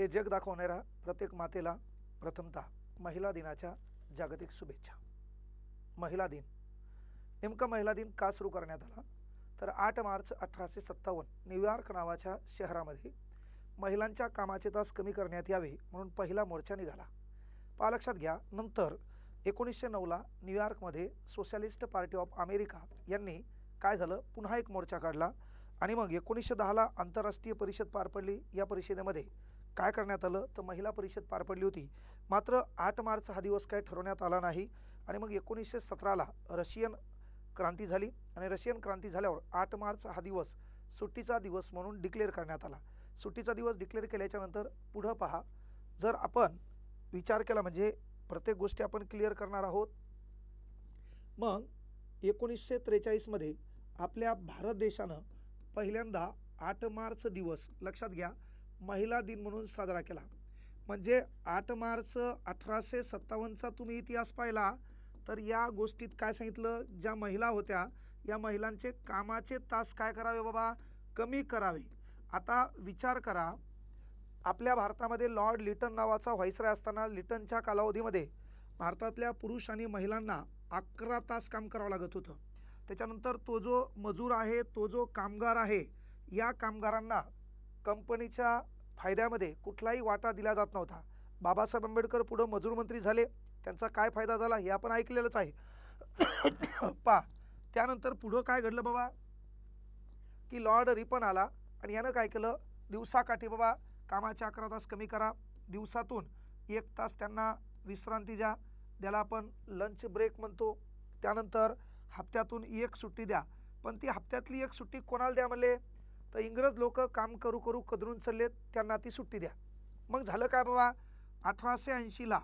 हे जग दाखवणाऱ्या प्रत्येक मातेला प्रथमतः महिला दिनाच्या जागतिक शुभेच्छा. महिला दिन. नेमका महिला दिन का सुरू करण्यात आला? तर आठ मार्च अठराशे सत्तावन्न न्यूयॉर्क नावाच्या शहरामध्ये महिलांच्या कामाचे तास कमी करण्यात यावे म्हणून पहिला मोर्चा निघाला. पहा लक्षात घ्या नंतर एकोणीसशे नऊला न्यूयॉर्कमध्ये सोशलिस्ट पार्टी ऑफ अमेरिका यांनी काय झालं? पुन्हा एक मोर्चा काढला आणि मग एकोणीसशे दहाला आंतरराष्ट्रीय परिषद पार पडली. या परिषदेमध्ये काय करण्यात आलं? तर महिला परिषद पार पडली होती. मात्र आठ मार्च हा दिवस काय ठरवण्यात आला नाही आणि मग एकोणीसशे सतराला रशियन क्रांती झाली आणि रशियन क्रांती झाल्यावर आठ मार्च हा दिवस सुट्टीचा दिवस म्हणून डिक्लेअर करण्यात आला. सुट्टीचा दिवस डिक्लेअर केल्याच्यानंतर पुढं पहा. जर आपण विचार केला म्हणजे प्रत्येक गोष्टी आपण क्लिअर करणार आहोत. मग एकोणीसशे त्रेचाळीसमध्ये आपल्या भारत देशानं पहिल्यांदा आठ मार्च दिवस लक्षात घ्या. महिला दिन म्हणून साजरा केला. म्हणजे आठ मार्च अठराशे सत्तावन्नचा तुम्ही इतिहास पाहिला तर या गोष्टीत काय सांगितलं? ज्या महिला होत्या या महिलांचे कामाचे तास काय करावे बाबा? कमी करावे. आता विचार करा आपल्या भारतामध्ये लॉर्ड लिटन नावाचा व्हायसराय असताना लिटनच्या कालावधीमध्ये भारतातल्या पुरुष आणि महिलांना अकरा तास काम करावं लागत होतं. त्याच्यानंतर तो जो मजूर आहे तो जो कामगार आहे या कामगारांना कंपनीच्या फायद्यामध्ये कुठलाही वाटा दिला जात नव्हता. बाबासाहेब आंबेडकर पुढं मजूर मंत्री झाले. त्यांचा काय फायदा झाला हे आपण ऐकलेलंच आहे. पा त्यानंतर पुढं काय घडलं बाबा? की लॉर्ड रिपन आला आणि यानं काय केलं? दिवसाकाठी बाबा कामाचे अकरा तास कमी करा. दिवसातून एक तास त्यांना विश्रांती द्या. त्याला आपण लंच ब्रेक म्हणतो. त्यानंतर हप्त्यातून एक सुट्टी द्या. पण ती हप्त्यातली एक सुट्टी कोणाला द्या म्हणले? तर इंग्रज लोक काम करू करू कदरून चाललेत त्यांना ती सुट्टी द्या. मग झालं काय बाबा? अठराशे ऐंशीला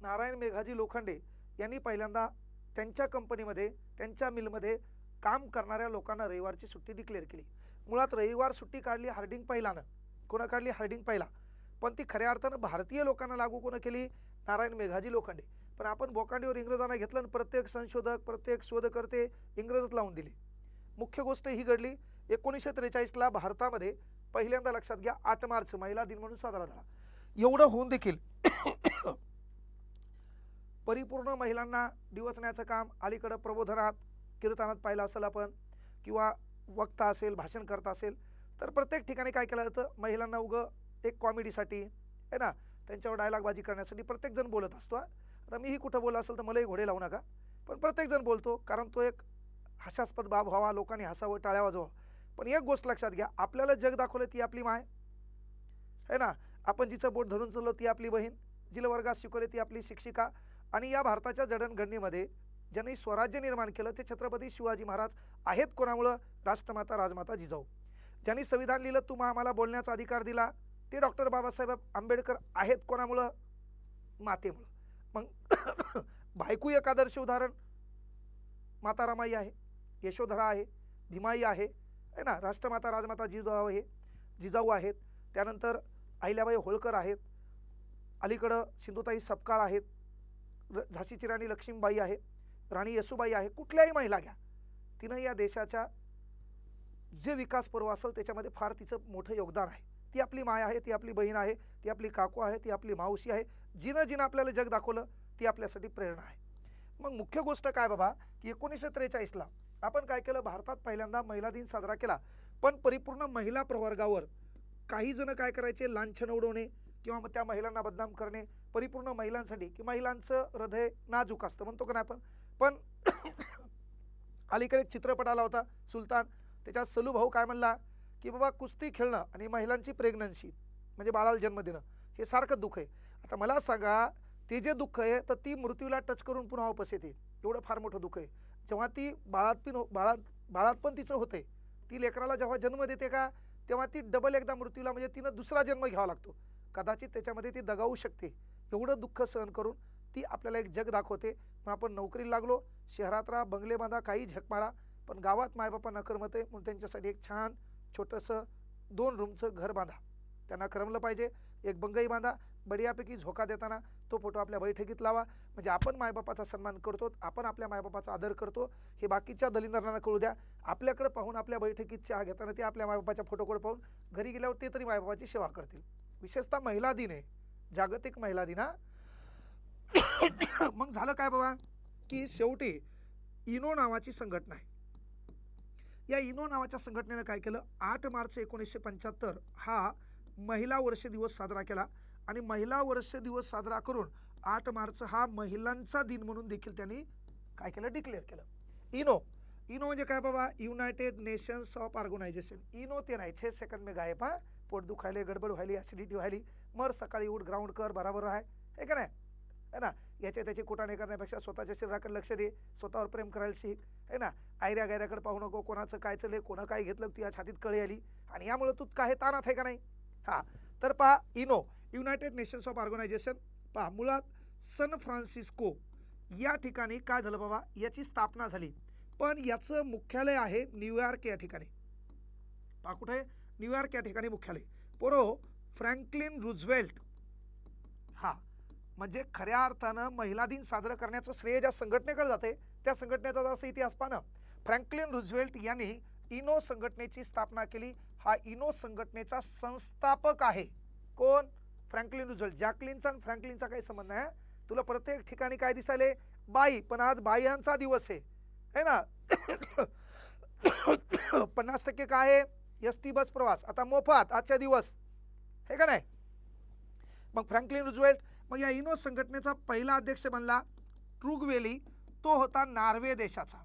नारायण मेघाजी लोखंडे यांनी पहिल्यांदा त्यांच्या कंपनीमध्ये त्यांच्या मिलमध्ये काम करणाऱ्या लोकांना रविवारची सुट्टी डिक्लेअर केली. मुळात रविवार सुट्टी काढली हार्डिंग पहिलानं. कोणा काढली? हार्डिंग पहिला. पण ती खऱ्या अर्थानं भारतीय लोकांना लागू कोणं केली? नारायण मेघाजी लोखंडे. पण आपण बोकांडीवर इंग्रजांना घेतलं आणि प्रत्येक संशोधक प्रत्येक शोधकर्ते इंग्रजात लावून दिले. मुख्य गोष्ट ही घडली. एकोणीसशे त्रेचाळीसला भारतामध्ये पहिल्यांदा लक्षात घ्या आठ मार्च महिला दिन म्हणून साजरा झाला. एवढं होऊन देखील परिपूर्ण महिलांना डिवचण्याचं काम अलीकडं प्रबोधनात कीर्तनात पाहिलं असेल आपण किंवा वक्ता असेल भाषण करता असेल तर प्रत्येक ठिकाणी काय केलं जातं? महिलांना उगं एक कॉमेडीसाठी आहे ना? त्यांच्यावर डायलॉगबाजी करण्यासाठी प्रत्येकजण बोलत असतो आता मीही कुठं बोललं असेल तर मलाही घोडे लावू नका पण प्रत्येकजण बोलतो कारण तो एक हास्यास्पद बाब व्हावा लोकांनी हसावं टाळ्या वाजवा पण एक गोष्ट लक्षात घ्या आपल्याला जग दाखवलं ती आपली माय. है ना? आपण जिचं बोट धरून चाललो ती आपली बहीण जिला वर्गात शिकवले ती आपली शिक्षिका आणि या भारताच्या जडणघडणीमध्ये ज्यांनी स्वराज्य निर्माण केलं ते छत्रपती शिवाजी महाराज आहेत कोणामुळं? राष्ट्रमाता राजमाता जिजाऊ. ज्यांनी संविधान लिहिलं तुम्हा आम्हाला बोलण्याचा अधिकार दिला ते डॉक्टर बाबासाहेब आंबेडकर आहेत कोणामुळं? मातेमुळं. मग बायकू एक आदर्श उदाहरण माता रमाई आहे यशोधरा आहे भीमाई आहे आहे ना? राष्ट्रमाता राजमाता जिजाऊ आहे जिजाऊ आहेत. त्यानंतर अहिल्याबाई होळकर आहेत. अलीकडं सिंधुताई सपकाळ आहेत. र- झाशीची राणी लक्ष्मीबाई आहे. राणी येसूबाई आहे. कुठल्याही महिला घ्या. तिनं या देशाच्या जे विकास पर्व असेल त्याच्यामध्ये फार तिचं मोठं योगदान आहे. ती आपली माय आहे ती आपली बहीण आहे ती आपली काकू आहे ती आपली मावशी आहे. जिनं जिनं आपल्याला जग दाखवलं ती आपल्यासाठी प्रेरणा आहे. मग मुख्य गोष्ट काय बाबा? की एकोणीसशे त्रेचाळीसला आपण काय केलं? भारतात पहिल्यांदा महिला दिन साजरा केला. पण परिपूर्ण महिला प्रवर्गावर काही जण काय करायचे? लांछन उडवणे किंवा मग त्या महिलांना बदनाम करणे. परिपूर्ण महिलांसाठी की महिलांचं हृदय नाजूक असतं म्हणतो का नाही आपण? पण अलीकडे एक चित्रपट आला होता सुलतान. त्याच्यात सलू भाऊ काय म्हणला? की बाबा कुस्ती खेळणं आणि महिलांची प्रेग्नन्सी म्हणजे बाळाला जन्म देणं हे सारखं दुःख आहे. आता मला सांगा ते जे दुःख आहे तर ती मृत्यूला टच करून पुन्हा वापस येते. एवढं फार मोठं दुःख आहे. जेव्हा ती बाळात पण हो- बाळात बाळात पण तिचं होते ती लेकराला जेव्हा जन्म देते का तेव्हा ती डबल एकदा मृत्यूला म्हणजे तिनं दुसरा जन्म घ्यावा लागतो. कदाचित त्याच्यामध्ये ती दगावू शकते. एवढं दुःख सहन करून ती आपल्याला एक जग दाखवते. मग आपण नोकरीला लागलो शहरात राहा बंगले बांधा काही झक मारा पण गावात मायबापा न आहे म्हणून त्यांच्यासाठी एक छान छोटंसं दोन रूमचं घर बांधा. त्यांना करमलं पाहिजे एक बंगई बांधा बढियापैकी झोका देताना तो फोटो आपल्या बैठकीत लावा. म्हणजे आपण मायबापाचा सन्मान करतो आपण आपल्या मायबापाचा आदर करतो हे बाकीच्या दलिंदरांना कळू द्या. आपल्याकडे पाहून आपल्या बैठकीत चहा घेताना ते आपल्या मायबापाच्या फोटोकडे पाहून घरी गेल्यावर ते तरी मायबापाची सेवा करतील. विशेषतः महिला दिन आहे जागतिक महिला दिन हा. मग झालं काय बाबा? की शेवटी इनो नावाची संघटना आहे. या इनो नावाच्या संघटनेनं काय केलं? आठ मार्च एकोणीसशे पंच्याहत्तर हा महिला वर्ष दिवस साजरा केला. आणि महिला वर्ष दिवस साजरा करून आठ मार्च हा महिलांचा दिन म्हणून देखील त्यांनी काय केलं? डिक्लेअर केलं. इनो. इनो म्हणजे काय बाबा? United Nations of Organisation Eno ते नाही छे सेकंद मी गायब हा. पोट दुखायले गडबड व्हायली ॲसिडिटी व्हायली. मर सकाळी उठ ग्राउंड कर बराबर राहाय हे का नाही? है ना? याच्या त्याची कुटाणे करण्यापेक्षा स्वतःच्या शरीराकडे लक्ष दे. स्वतःवर प्रेम करायला शिक. है ना? आयऱ्या गायऱ्याकडे पाहू नको. कोणाचं काय चाललंय कोणं काय घेतलं तुझ्या छातीत कळी आली. आणि यामुळे तू काय तानात आहे का नाही? हा. तर पहा Eno United Nations of Organisation पहा मुळात सन फ्रान्सिस्को या ठिकाणी काय झालं बाबा? याची स्थापना झाली. पण याचं मुख्यालय आहे न्यूयॉर्क या ठिकाणी. पहा कुठे? न्यूयॉर्क या ठिकाणी मुख्यालय. पोरो फ्रँकलिन रुझवेल्ट हा म्हणजे खऱ्या अर्थानं महिला दिन साजरं करण्याचं श्रेय ज्या संघटनेकडे जाते त्या संघटनेचा जसं इतिहास पाहणं फ्रँकलिन रुझवेल्ट यांनी इनो संघटनेची स्थापना केली. हा इनो संघटनेचा संस्थापक आहे. कोण? फ्रँकलिन रुझल्ट जॅकलिनचा आणि फ्रँकलिनचा काही संबंध नाही तुला प्रत्येक ठिकाणी काय दिसायले? बाई पण आज बायांचा दिवस आहे. है ना? पन्नास टक्के काय आहे? एस टी बस प्रवास. आता मोफत आजच्या दिवस. हे का नाही? मग फ्रँकलिन रुझवेल्ट मग या इनो संघटनेचा पहिला अध्यक्ष बनला ट्रुगवेली तो होता नॉर्वे देशाचा.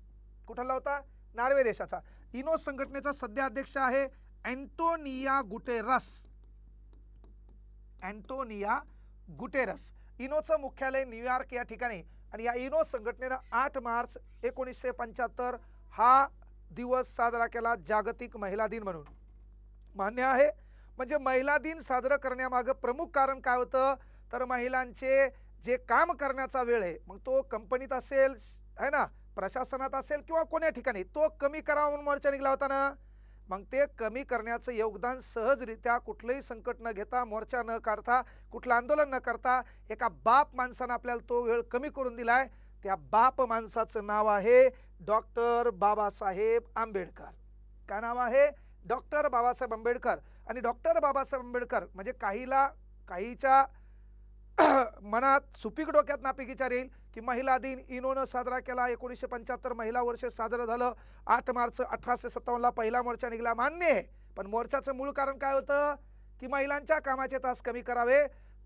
कुठला होता? नॉर्वे देशाचा. इनो संघटनेचा सध्या अध्यक्ष आहे अँटोनिया गुटेरस अँटोनिया गुटेरस इनोचं मुख्यालय न्यूयॉर्क या ठिकाणी. आणि या इनो संघटनेनं आठ मार्च एकोणीसशे पंच्याहत्तर हा दिवस साजरा केला जागतिक महिला दिन म्हणून. मान्य आहे. म्हणजे महिला दिन साजरं करण्यामागं प्रमुख कारण काय होतं? तर महिलांचे जे काम करण्याचा वेळ आहे मग तो कंपनीत असेल है ना प्रशासनात असेल किंवा कोण्या ठिकाणी तो कमी करावा म्हणून मोर्चा निघाला होता ना? मग ते कमी करण्याचं योगदान सहजरित्या कुठलंही संकट न घेता मोर्चा न काढता कुठलं आंदोलन न करता एका बाप माणसानं आपल्याला तो वेळ कमी करून दिलाय. त्या बाप माणसाचं नाव आहे डॉक्टर बाबासाहेब आंबेडकर. काय नाव आहे? डॉक्टर बाबासाहेब आंबेडकर. आणि डॉक्टर बाबासाहेब आंबेडकर म्हणजे काहीला काहीच्या मनात सुपीक डोक्यात नापीक विचार येईल की महिला दिन इनोनं साजरा केला. एकोणीसशे पंच्याहत्तर महिला वर्ष साजरं झालं. आठ मार्च अठराशे सत्तावन्नला पहिला मोर्चा निघाला. मान्य आहे. पण मोर्चाचं मूळ कारण काय होतं? की महिलांच्या कामाचे तास कमी करावे.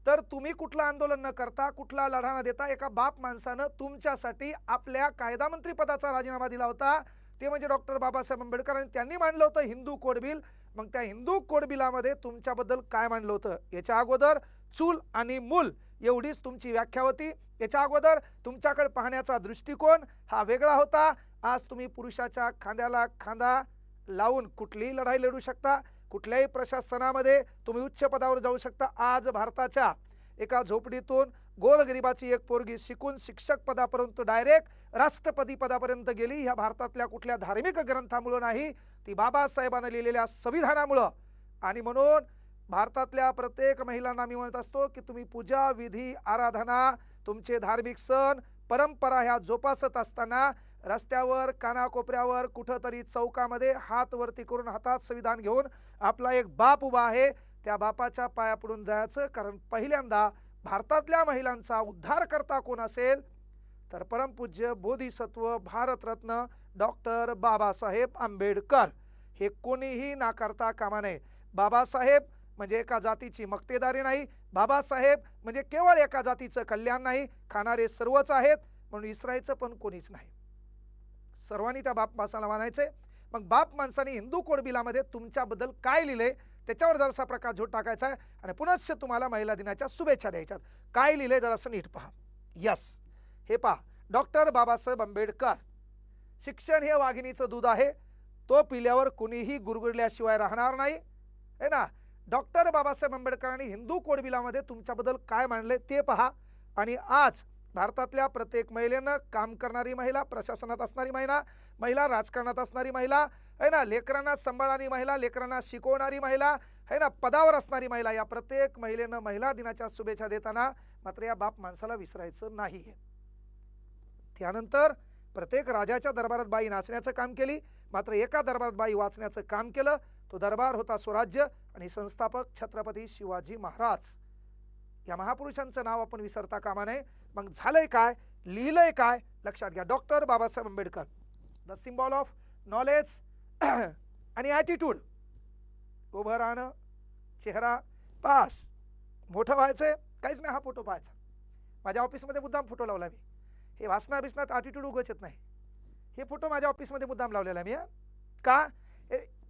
तर तुम्ही कुठलं आंदोलन न करता कुठला लढा न देता एका बाप माणसानं तुमच्यासाठी आपल्या कायदा मंत्री पदाचा राजीनामा दिला होता. ते म्हणजे डॉक्टर बाबासाहेब आंबेडकर आणि त्यांनी मांडलं होतं हिंदू कोड बिल. मग त्या हिंदू कोड बिलामध्ये तुमच्याबद्दल काय मांडलं होतं? याच्या अगोदर चूल आणि मूल एवढीच तुमची व्याख्या होती. याच्या अगोदर तुमच्याकडे पाहण्याचा दृष्टिकोन हा वेगळा होता. आज तुम्ही पुरुषाच्या खांद्याला खांदा लावून कुठलीही लढाई लढू शकता. कुठल्याही प्रशासनामध्ये तुम्ही उच्च पदावर जाऊ शकता. आज भारताच्या एका झोपडीतून गोरगरिबाची एक पोरगी शिकून शिक्षक पदापर्यंत डायरेक्ट राष्ट्रपती पदापर्यंत गेली. ह्या भारतातल्या कुठल्या धार्मिक ग्रंथामुळं नाही ती बाबासाहेबांना लिहिलेल्या संविधानामुळं. आणि म्हणून भारतातल्या प्रत्येक महिलांना मी म्हणत असतो की तुम्ही पूजा विधी आराधना तुमचे धार्मिक सण परंपरा ह्या जोपासत असताना रस्त्यावर कानाकोपऱ्यावर कुठंतरी चौकामध्ये हात वरती करून हातात संविधान घेऊन आपला एक बाप उभा आहे. त्या बापाच्या पाया पडून जायचं कारण पहिल्यांदा भारतातल्या महिलांचा उद्धार करता कोण असेल? तर परमपूज्य बोधिसत्व भारतरत्न डॉक्टर बाबासाहेब आंबेडकर. हे कोणीही नाकारता कामा नये. बाबासाहेब म्हणजे एका जातीची मक्तेदारी नाही. बाबासाहेब म्हणजे केवळ एका जातीचं कल्याण नाही. खाणारे सर्वच आहेत म्हणून इसरायचं पण कोणीच नाही. सर्वांनी त्या बाप माणसाला मानायचे. मग बाप माणसाने हिंदू कोडबिलामध्ये तुमच्याबद्दल काय लिहिलंय त्याच्यावर जरासा प्रकाश झोट टाकायचा आहे. आणि पुनश्च तुम्हाला महिला दिनाच्या शुभेच्छा द्यायच्यात. काय लिहिलंय जरासं नीट पहा. यस. हे पहा. डॉक्टर बाबासाहेब आंबेडकर. शिक्षण हे वाघिणीचं दूध आहे. तो पिल्यावर कुणीही गुरगुरल्याशिवाय राहणार नाही. है ना? डॉक्टर बाबासाहेब आंबेडकरांनी हिंदू कोडबिलामध्ये तुमच्याबद्दल काय मांडले ते पहा. आणि आज भारतातल्या प्रत्येक महिलेनं काम करणारी महिला प्रशासनात असणारी महिला महिला राजकारणात असणारी महिला है ना? लेकरांना सांभाळणारी महिला लेकरांना शिकवणारी महिला है ना? पदावर असणारी महिला या प्रत्येक महिलेनं महिला दिनाच्या शुभेच्छा देताना मात्र या बाप माणसाला विसरायचं नाही आहे त्यानंतर प्रत्येक राजाच्या दरबारात बाई नाचण्याचं काम केली. मात्र एका दरबारात बाई वाचण्याचं काम केलं. तो दरबार होता स्वराज्य आणि संस्थापक छत्रपती शिवाजी महाराज. या महापुरुषांचं नाव आपण विसरता कामा नये. मग झालंय काय? लिहिलंय काय? लक्षात घ्या. Doctor Babasaheb Ambedkar. The symbol of knowledge आणि ॲटिट्यूड उभं राहणं चेहरा पास. मोठं व्हायचं काहीच नाही. हा फोटो पाहायचा. माझ्या ऑफिसमध्ये मुद्दाम फोटो लावला मी. हे वासना बिसनात ॲटिट्यूड उगच येत नाही. हे फोटो माझ्या ऑफिसमध्ये मुद्दाम लावलेला मी का?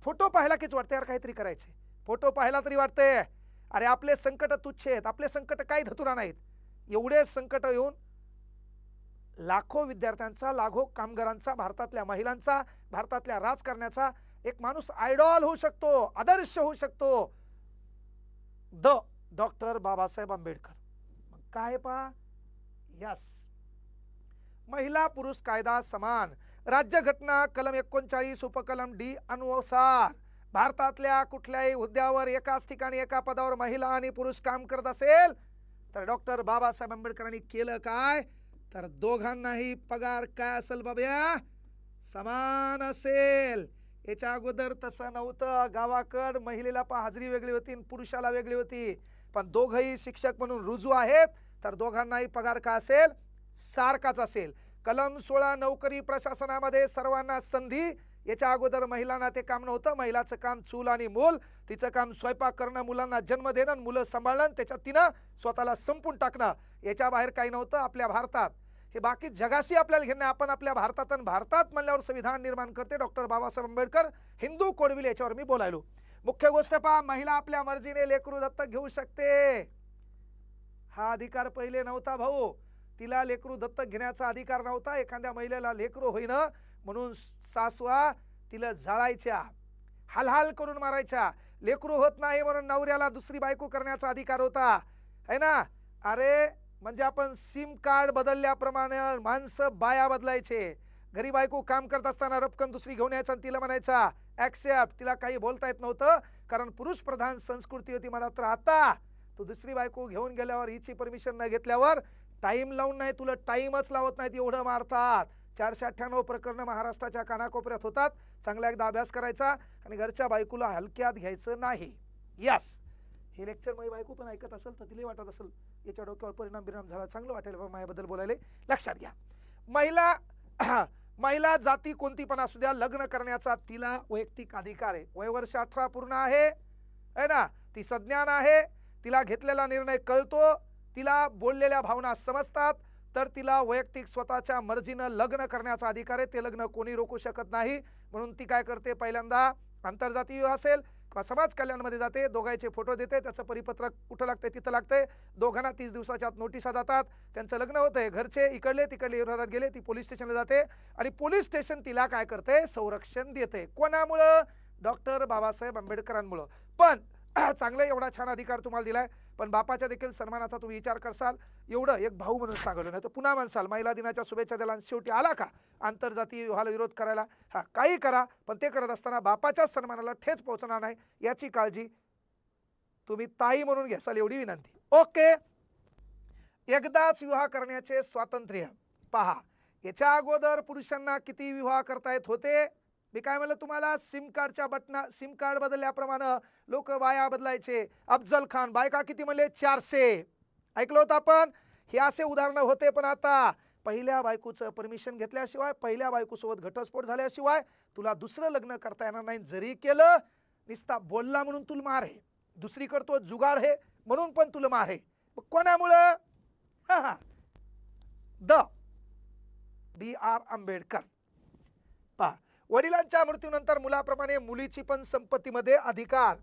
फोटो पाहायला कीच वाटतं यार? काहीतरी करायचे फोटो पाहायला तरी वाटतंय. अरे आपले संकट तुच्छ आहेत आपले संकट काही धतुरा नाहीत. एवढे संकट येऊन लाखो विद्यार्थ्यांचा लाखो कामगारांचा भारतातल्या महिलांचा भारतातल्या राजकारण्याचा एक माणूस आयडॉल होऊ शकतो आदर्श होऊ शकतो. The doctor Babasaheb Ambedkar. मग काय पा यस महिला पुरुष कायदा समान. राज्यघटना कलम एकोणचाळीस उपकलम डी अनुसार भारतातल्या कुठल्याही हुद्द्यावर एकाच ठिकाणी एका पदावर महिला आणि पुरुष काम करत असेल तर डॉक्टर बाबासाहेब आंबेडकरांनी केलं काय? तर दोघांनाही पगार काय असेल बाबया? समान असेल. याच्या अगोदर तसं नव्हतं. गावाकड महिलेला पण हाजरी वेगळी होती आणि पुरुषाला वेगळी होती. पण दोघंही शिक्षक म्हणून रुजू आहेत तर दोघांनाही पगार काय असेल? सारखाच असेल. कलम सोळा नोकरी प्रशासनामध्ये सर्वांना संधी याच्या अगोदर महिलांना ते काम नव्हतं. महिलाचं काम चूल आणि मूल. तिचं काम स्वयंपाक करणं मुलांना जन्म देणं मुलं सांभाळणं त्याच्यात तिनं स्वतःला संपून टाकणं. याच्या बाहेर काही नव्हतं आपल्या भारतात. हे बाकी जगाशी आपल्याला घेणं आपण आपल्या भारतात आणि भारतात म्हणल्यावर संविधान निर्माण करते doctor Babasaheb Ambedkar. Hindu code bill याच्यावर मी बोलायलो. मुख्य गोष्ट पहा महिला आपल्या मर्जीने लेकरू दत्तक घेऊ शकते. हा अधिकार पहिले नव्हता भाऊ. तिला लेकरू दत्तक घेण्याचा अधिकार नव्हता. एखाद्या महिलेला लेकरू होईना म्हणून सासवा तिला जाळायच्या हालहाल करून मारायच्या. लेकरू होत नाही म्हणून नवऱ्याला दुसरी बायको करण्याचा अधिकार होता. है ना? अरे म्हणजे आपण सिम कार्ड बदलल्याप्रमाणे माणसं बाया बदलायचे. घरी बायको काम करत असताना रपकन दुसरी घेऊन यायचा आणि तिला म्हणायचा ऍक्सेप्ट तिला काही बोलता येत नव्हतं कारण पुरुष प्रधान संस्कृती होती मला तर आता तू दुसरी बायको घेऊन गेल्यावर हिची परमिशन न घेतल्यावर टाइम लावून नाही तुला टाइमच लावत नाहीत एवढं मारतात. चारशे अठ्ठ्याण्णव प्रकरणं महाराष्ट्राच्या कानाकोपऱ्यात होतात. चांगला एकदा अभ्यास करायचा आणि घरच्या बायकोला हलक्यात घ्यायचं नाही. यस! हे लेक्चर माझी बायको पण ऐकत असेल तर तिला वाटत असेल. याच्या डोक्यावर परिणाम बिराम झाला चांगलं वाटेल बाबा माझ्याबद्दल बोलायला. लक्षात घ्या. महिला महिला जाती कोणती पण असू द्या लग्न करण्याचा तिला वैयक्तिक अधिकार आहे. वयवर्ष अठरा पूर्ण आहे. है ना? ती सज्ञान आहे. तिला घेतलेला निर्णय कळतो. तिला बोललेल्या भावना समजतात. तर तिला वैयक्तिक स्वतःच्या मर्जीनं लग्न करण्याचा अधिकार आहे. ते लग्न कोणी रोखू शकत नाही. म्हणून ती काय करते? पहिल्यांदा आंतरजातीय असेल किंवा समाज कल्याणमध्ये जाते. दोघांचे फोटो देते. त्याचं परिपत्रक कुठं लागतंय? तिथं लागतंय. दोघांना तीस दिवसाच्या आत नोटिसा जातात. त्यांचं लग्न होतंय. घरचे इकडले तिकडले विरोधात गेले. ती पोलीस स्टेशनला जाते. आणि पोलीस स्टेशन तिला काय करते संरक्षण देते. कोणामुळं? डॉक्टर बाबासाहेब आंबेडकरांमुळं. पण चांगलं एवढा छान अधिकार तुम्हाला दिलाय. पण बापाच्या देखील सन्मानाचा तुम्ही विचार करसाल. एवढं एक भाऊ म्हणून सांगलो. नाही तर पुन्हा म्हणसाल महिला दिनाच्या शुभेच्छा द्यायला आणि शेवटी आला का? आंतरजातीय विवाहाला विरोध करायला. हा काही करा पण ते करत असताना बापाच्या सन्मानाला ठेच पोहोचणार नाही याची काळजी तुम्ही ताई म्हणून घ्यासाल एवढी विनंती. ओके? एकदाच विवाह करण्याचे स्वातंत्र्य पहा. याच्या अगोदर पुरुषांना किती विवाह करता येत होते? मी काय म्हणलं तुम्हाला सिम कार्डच्या बटना सिम कार्ड बदलल्याप्रमाणे लोक बाया बदलायचे. अफजल खान बायका किती म्हणले? चारशे. ऐकलं होतं आपण? हे असे उदाहरणं होते पण आता पहिल्या बायकोचं परमिशन घेतल्याशिवाय पहिल्या बायकोसोबत घटस्फोट झाल्याशिवाय तुला दुसरं लग्न करता येणार नाही. जरी केलं निस्ता बोलला म्हणून तुला मार आहे. दुसरी करतो जुगाड आहे म्हणून पण तुला मार आहे. कोणामुळं? हा हा. द. बी. आर. आंबेडकर. पहा वडिलांच्या मृत्यूनंतर मुलाप्रमाणे मुलीची पण संपत्तीमध्ये अधिकार.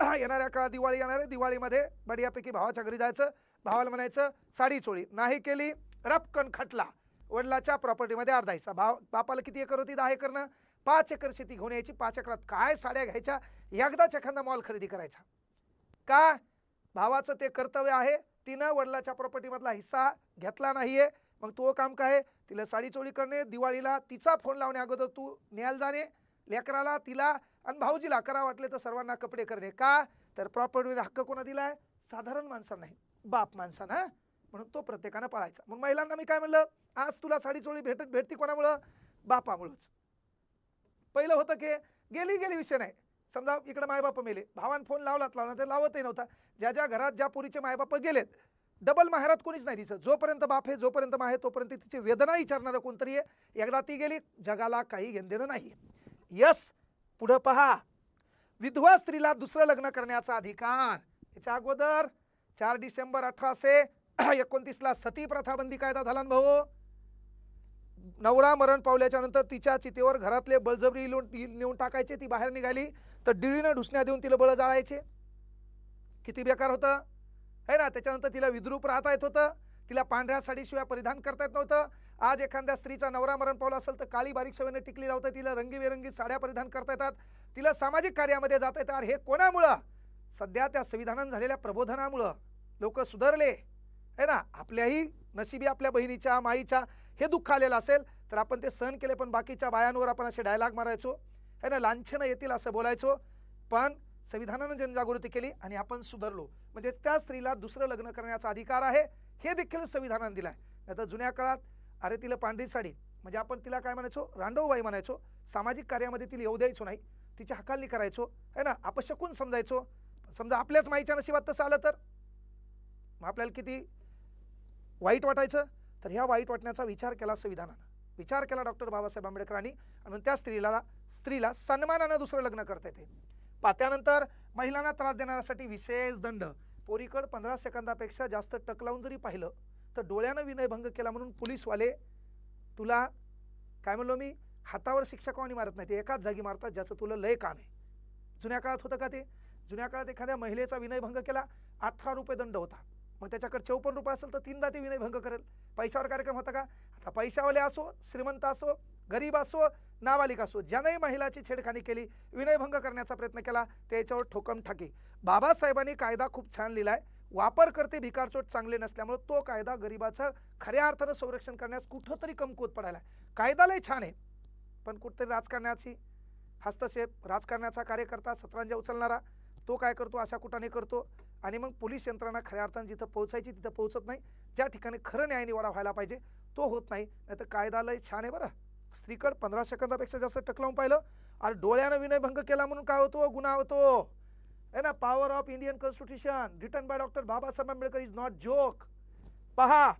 येणाऱ्या काळात दिवाळी येणार आहे. दिवाळीमध्ये बढियापैकी भावाच्या घरी जायचं. भावाला म्हणायचं साडी चोळी. नाही केली रपकन खटला. वडिलाच्या प्रॉपर्टीमध्ये अर्धा हिस्सा भाव बापाला किती एकर होती? दहा एकरनं पाच एकर शेती घेऊन यायची. पाच एकरात काय साड्या घ्यायच्या? एकदाच एखादा मॉल खरेदी करायचा. का? भावाचं ते कर्तव्य आहे. तिनं वडिलाच्या प्रॉपर्टीमधला हिस्सा घेतला नाहीये. मग तो काम काय आहे? तिला साडी चोळी करणे दिवाळीला तिचा फोन लावणे अगोदर तू न्यायला जाणे लेकराला तिला आणि भाऊजीला करा वाटले तर सर्वांना कपडे करणे. का? तर प्रॉपर्टीमध्ये हक्क कोणा दिलाय? साधारण माणसांना नाही बाप माणसानं म्हणून तो प्रत्येकानं पाळायचा. मग महिलांना मी काय म्हणलं? आज तुला साडी चोळी भेटत भेटती कोणामुळं? बापामुळंच. पहिलं होतं की गेली गेली विषय नाही. समजा इकडे मायबाप मेले. भावान फोन लावलात लावला तर लावतही नव्हता. ज्या ज्या घरात ज्या पुरीचे मायबाप गेलेत डबल माहेरात कोणीच नाही तिचं जोपर्यंत बाप आहे जोपर्यंत माहे तोपर्यंत तिची वेदना विचारणारं कोणतरी आहे. एकदा ती गेली जगाला काही घेणदेणं नाही. यस पुढं पहा. विधवा स्त्रीला दुसरं लग्न करण्याचा अधिकार. याच्या अगोदर चार डिसेंबर अठराशे एकोणतीसला सती प्रथा बंदी कायदा झाला ना भाऊ. नवरा मरण पावल्याच्या नंतर तिच्या चितेवर घरातले बळजबरी नेऊन टाकायचे ती बाहेर निघाली. तर डिळीनं ढुसण्या देऊन तिला बळ जाळायचे. किती बेकार होतं. है ना? त्याच्यानंतर तिला विद्रूप राहता येत होतं. तिला पांढऱ्या साडीशिवाय परिधान करता येत नव्हतं. आज एखाद्या स्त्रीचा नवरा मरण पावला असेल तर काळी बारीक सवयीने टिकली लावतं तिला रंगीबेरंगी साड्या परिधान करता येतात. तिला सामाजिक कार्यामध्ये जाता येतात. हे कोणामुळं? सध्या त्या संविधानानं झालेल्या प्रबोधनामुळं लोक सुधारले. है ना? आपल्याही नशिबी आपल्या बहिणीच्या माईच्या हे दुःख आलेलं असेल तर आपण ते सहन केले पण बाकीच्या बायांवर आपण असे डायलॉग मारायचो. है ना? लांछनं येतील असं बोलायचो. पण संविधानानं जनजागृती केली आणि आपण सुधारलो. म्हणजे त्या स्त्रीला दुसरं लग्न करण्याचा अधिकार आहे हे देखील संविधानानं दिलं आहे नाही तर जुन्या काळात अरे तिला पांढरी साडी म्हणजे आपण तिला काय म्हणायचो? रांडवबाई म्हणायचो. सामाजिक कार्यामध्ये तिला येऊ द्यायचो नाही. तिची हकालली करायचो. है ना? अपशकून समजायचो. समजा आपल्याच माईच्या नशिबात तसं आलं तर? मग आपल्याला किती वाईट वाटायचं? तर ह्या वाईट वाटण्याचा विचार केला संविधानानं. विचार केला डॉक्टर बाबासाहेब आंबेडकरांनी. आणि त्या स्त्रीला स्त्रीला सन्मानानं दुसरं लग्न करता येते. पा त्यानंतर महिलांना त्रास देणाऱ्यासाठी विशेष दंड. पोरीकड पंधरा सेकंदापेक्षा जास्त टक लावून जरी पाहिलं तर डोळ्यानं विनयभंग केला म्हणून पोलीसवाले तुला काय म्हणलो मी हातावर शिक्षा कोणी मारत नाही? ते एकाच जागी मारतात ज्याचं तुला लय काम आहे. जुन्या काळात होतं का ते? जुन्या काळात एखाद्या महिलेचा विनयभंग केला अठरा रुपये दंड होता. मग त्याच्याकडे चौपन्न रुपये असेल तर तीनदा ते विनयभंग करेल. पैशावर कार्यक्रम होता का? आता पैशावाले असो श्रीमंत असो गरीब असो नाबालिक असो ज्यानेही महिलाची छेडखानी केली विनयभंग करण्याचा प्रयत्न केला त्याच्यावर ठोकम ठाके. बाबासाहेबांनी कायदा खूप छान लिहिलाय. वापरकर्ते भिकारचोट चांगले नसल्यामुळे तो कायदा गरिबाचं खऱ्या अर्थानं संरक्षण करण्यास कुठंतरी कमकुवत पडायला कायदा लय छान आहे पण कुठंतरी राजकारणाची हस्तक्षेप राजकारणाचा कार्यकर्ता सतरांजा उचलणारा तो काय करतो अशा कुठाने करतो आणि मग पोलीस यंत्रणा खऱ्या अर्थानं जिथं पोहोचायची तिथं पोहोचत नाही. ज्या ठिकाणी खरं न्याय निवाडा व्हायला पाहिजे तो होत नाही. नाही तर कायदा लय छान आहे बरं. स्त्रीकड पंधरा सेकंदापेक्षा जास्त टकलावून पाहिलं. आणि डोळ्यानं विनयभंग केला म्हणून काय होतो? गुन्हा होतो. आहे ना? Power of Indian constitution written by doctor Babasaheb Ambedkar is not joke पहा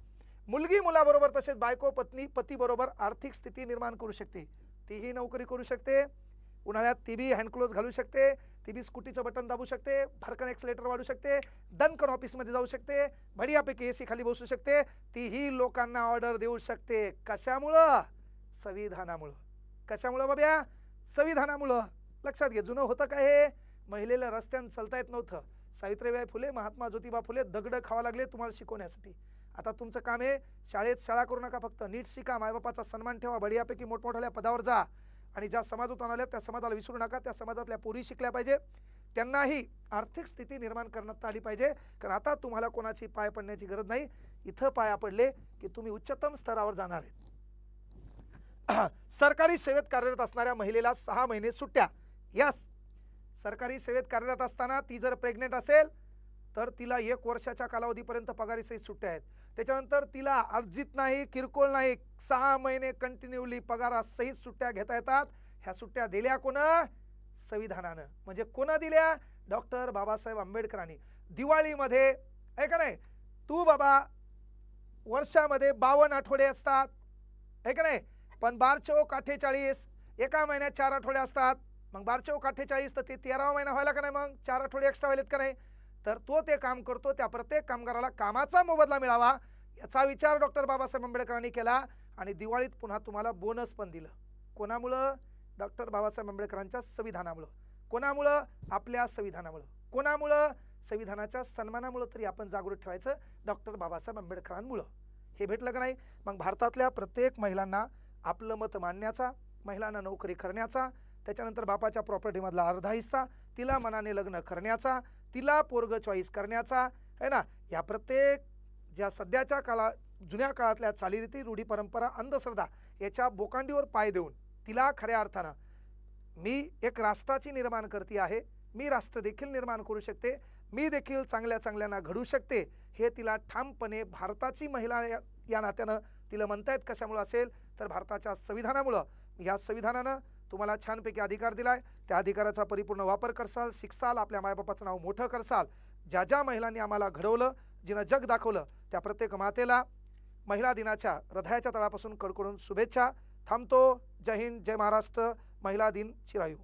मुलगी मुलाबरोबर तसेच बायको पत्नी पतीबरोबर आर्थिक स्थिती निर्माण करू शकते. तीही नोकरी करू शकते. उन्हाळ्यात ती बी हँडक्लोज घालू शकते. ती बी स्कूटीचं बटन दाबू शकते. भरकन एक्सलेटर वाढू शकते. दणकन ऑफिसमध्ये जाऊ शकते. बढियापैकी ए सी खाली बसू शकते. तीही लोकांना ऑर्डर देऊ शकते. कशामुळं? संविधानामुळं. कशामुळं बाब्या? संविधानामुळं. लक्षात घे जुनं होतं काय हे? महिलेला रस्त्यानं चलता येत नव्हतं. सावित्रीबाई फुले महात्मा ज्योतिबा फुले दगडं खावा लागले तुम्हाला शिकवण्यासाठी. आता तुमचं काम आहे शाळेत शाळा करू नका फक्त. नीट शिका मायबापाचा सन्मान ठेवा बढियापैकी मोठमोठ्या पदावर जा. आणि ज्या समाजातून आल्या त्या समाजाला विसरू नका. त्या समाजातल्या पोरी शिकल्या पाहिजे. त्यांनाही आर्थिक स्थिती निर्माण करण्यात आली पाहिजे. कारण आता तुम्हाला कोणाची पाय पडण्याची गरज नाही. इथं पाया पडले की तुम्ही उच्चतम स्तरावर जाणार आहेत. सरकारी सेवेत कार्यरत असणाऱ्या महिलेला सहा महिने सुट्ट्या. यस सरकारी सेवेत कार्यरत असताना ती जर प्रेग्नेंट असेल तर तिला एक वर्षाच्या कालावधीपर्यंत पगारीसहित सुट्ट्या आहेत. त्याच्यानंतर तिला अर्जित नाही किरकोळ नाही सहा महिने कंटिन्यूली पगारासहित सुट्ट्या घेता येतात. ह्या सुट्ट्या दिल्या कोण? संविधानानं. म्हणजे कोणा दिल्या? डॉक्टर बाबासाहेब आंबेडकरांनी. दिवाळीमध्ये आहे का नाही? तू बाबा वर्षामध्ये बावन्न आठवडे असतात. आहे का नाही? पण बार चौक अठ्ठेचाळीस एका महिन्यात चार आठवडे असतात. मग बार चौक अठ्ठेचाळीस तर ते तेरावा महिना व्हायला का नाही मग? चार आठवडे एक्स्ट्रा व्हायलेत का नाही? तर तो ते काम करतो त्या प्रत्येक कामगाराला कामाचा मोबदला मिळावा याचा विचार डॉक्टर बाबासाहेब आंबेडकरांनी केला आणि दिवाळीत पुन्हा तुम्हाला बोनस पण दिलं. कोणामुळं? डॉक्टर बाबासाहेब आंबेडकरांच्या संविधानामुळं. कोणामुळं? आपल्या संविधानामुळं. कोणामुळं? संविधानाच्या सन्मानामुळं तरी आपण जागृत ठेवायचं डॉक्टर बाबासाहेब आंबेडकरांमुळं. हे भेटलं का नाही? मग भारतातल्या प्रत्येक महिलांना आपलं मत मांडण्याचा महिलांना नोकरी करण्याचा त्याच्यानंतर बापाच्या प्रॉपर्टीमधला अर्धा हिस्सा तिला मनाने लग्न करण्याचा तिला पोरग चॉईस करण्याचा आहे ना? या प्रत्येक ज्या सध्याच्या काळा जुन्या काळातल्या चालीरीती रूढी परंपरा अंधश्रद्धा याच्या बोकांडीवर पाय देऊन तिला खऱ्या अर्थानं मी एक राष्ट्राची निर्माण करते आहे मी राष्ट्र देखील निर्माण करू शकते मी देखील चांगल्या चांगल्यांना घडू शकते हे तिला ठामपणे भारताची महिला या नात्यानं तिला म्हणतायत कशामुळं असेल? तर भारताच्या संविधानामुळं. या संविधानानं तुम्हाला छानपैकी अधिकार दिलाय. त्या अधिकाराचा परिपूर्ण वापर करसाल शिकसाल आपल्या मायबापाचं नाव मोठं करसाल. ज्या ज्या महिलांनी आम्हाला घडवलं जिनं जग दाखवलं त्या प्रत्येक मातेला महिला दिनाच्या हृदयाच्या तळापासून कडकडून शुभेच्छा. थांबतो. जय हिंद जय महाराष्ट्र. महिला दिन चिरायू.